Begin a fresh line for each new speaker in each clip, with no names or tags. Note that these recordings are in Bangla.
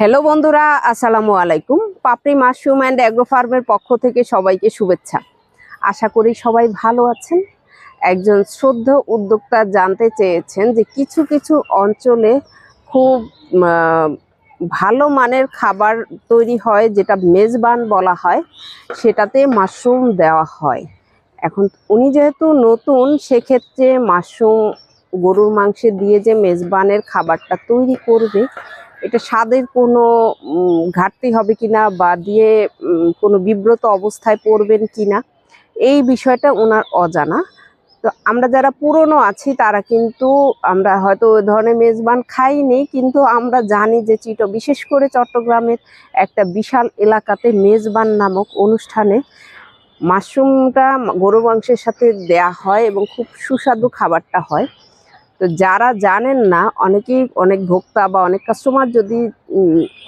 হ্যালো বন্ধুরা, আসসালামু আলাইকুম। পাপড়ি মাশরুম অ্যান্ড অ্যাগ্রো ফার্মের পক্ষ থেকে সবাইকে শুভেচ্ছা। আশা করি সবাই ভালো আছেন। একজন শ্রদ্ধ উদ্যোক্তা জানতে চেয়েছেন যে কিছু কিছু অঞ্চলে খুব ভালো মানের খাবার তৈরি হয়, যেটা মেজবান বলা হয়, সেটাতে মাশরুম দেওয়া হয়। এখন উনি যেহেতু নতুন, সেক্ষেত্রে মাশরুম গরুর মাংসে দিয়ে যে মেজবানের খাবারটা তৈরি করবে এটা স্বাদের কোনো ঘাটতি হবে কিনা বা দিয়ে কোনো বিব্রত অবস্থায় পড়বেন কিনা, এই বিষয়টা ওনার অজানা। তো আমরা যারা পুরনো আছি, তারা কিন্তু আমরা হয়তো ওই ধরনের মেজবান খাইনি, কিন্তু আমরা জানি যে চিটো, বিশেষ করে চট্টগ্রামের একটা বিশাল এলাকাতে মেজবান নামক অনুষ্ঠানে মাশরুমটা গরু মাংসের সাথে দেয়া হয় এবং খুব সুস্বাদু খাবারটা হয়। তো যারা জানেন না, অনেকেই অনেক ভোক্তা বা অনেক কাস্টমার যদি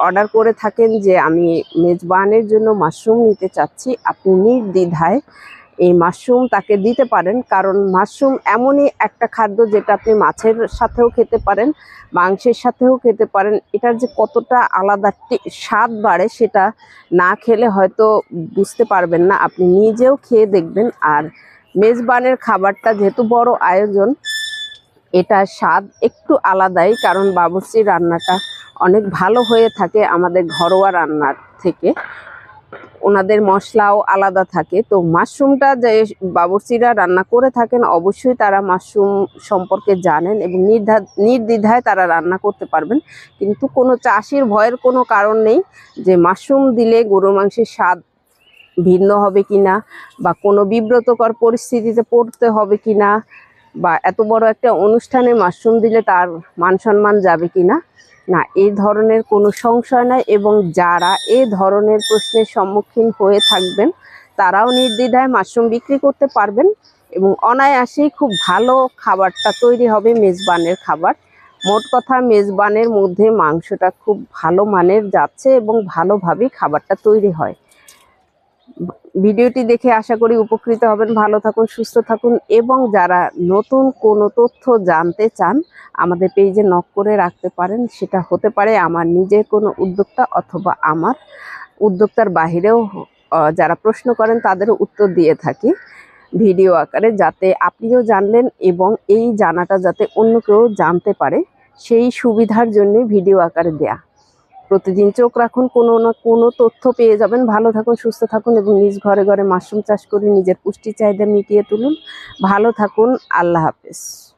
অর্ডার করে থাকেন যে আমি মেজবানের জন্য মাশরুম নিতে চাচ্ছি, আপনি নির্দ্বিধায় এই মাশরুম তাকে দিতে পারেন। কারণ মাশরুম এমনই একটা খাদ্য যেটা আপনি মাছের সাথেও খেতে পারেন, মাংসের সাথেও খেতে পারেন। এটার যে কতটা আলাদা স্বাদ বাড়ে সেটা না খেলে হয়তো বুঝতে পারবেন না। আপনি নিজেও খেয়ে দেখবেন। আর মেজবানের খাবারটা যেহেতু বড় আয়োজন এটা স্বাদ একটু আলাদাই, কারণ বাবুর্চির রান্নাটা অনেক ভালো হয়ে থাকে আমাদের ঘরোয়া রান্নার থেকে। ওনাদের মশলাও আলাদা থাকে। তো মাশরুমটা যে বাবুর্চিরা রান্না করে থাকেন, অবশ্যই তারা মাশরুম সম্পর্কে জানেন এবং নির্ধা, নির্দ্বিধায় তারা রান্না করতে পারবেন। কিন্তু কোনো চাষির ভয়ের কোনো কারণ নেই যে মাশরুম দিলে গরুর মাংসের স্বাদ ভিন্ন হবে কিনা বা কোনো বিব্রতকর পরিস্থিতিতে পড়তে হবে কিনা। বা এত বড় একটা অনুষ্ঠানে মাশরুম দিলে তার মান সম্মান যাবে কি না না এই ধরনের কোনো সংশয় নাই এবং যারা এ ধরনের প্রশ্নের সম্মুখীন হয়ে থাকবেন, তারাও নির্দ্বিধায় মাশরুম বিক্রি করতে পারবেন এবং অনায়াসেই খুব ভালো খাবারটা তৈরি হবে মেজবানের খাবার। মোট কথা মেজবানের মধ্যে মাংসটা খুব ভালো মানের যাচ্ছে এবং ভালোভাবেই খাবারটা তৈরি হয়। ভিডিওটি দেখে আশা করি উপকৃত হবেন। ভালো থাকুন, সুস্থ থাকুন এবং যারা নতুন কোনো তথ্য জানতে চান, আমাদের পেজে নক করে রাখতে পারেন। সেটা হতে পারে আমার নিজের কোনো উদ্যোক্তা অথবা আমার উদ্যোক্তার বাহিরেও যারা প্রশ্ন করেন তাদেরও উত্তর দিয়ে থাকি ভিডিও আকারে যাতে আপনিও জানলেন এবং এই জানাটা যাতে অন্য কেউ জানতে পারে। সেই সুবিধার জন্য ভিডিও আকারে দেয়া। প্রতিদিন চোখ রাখুন, কোনো না কোনো তথ্য পেয়ে যাবেন। ভালো থাকুন, সুস্থ থাকুন এবং নিজ ঘরে ঘরে মাশরুম চাষ করে নিজের পুষ্টি চাহিদা মিটিয়ে তুলুন। ভালো থাকুন, আল্লাহ হাফেজ।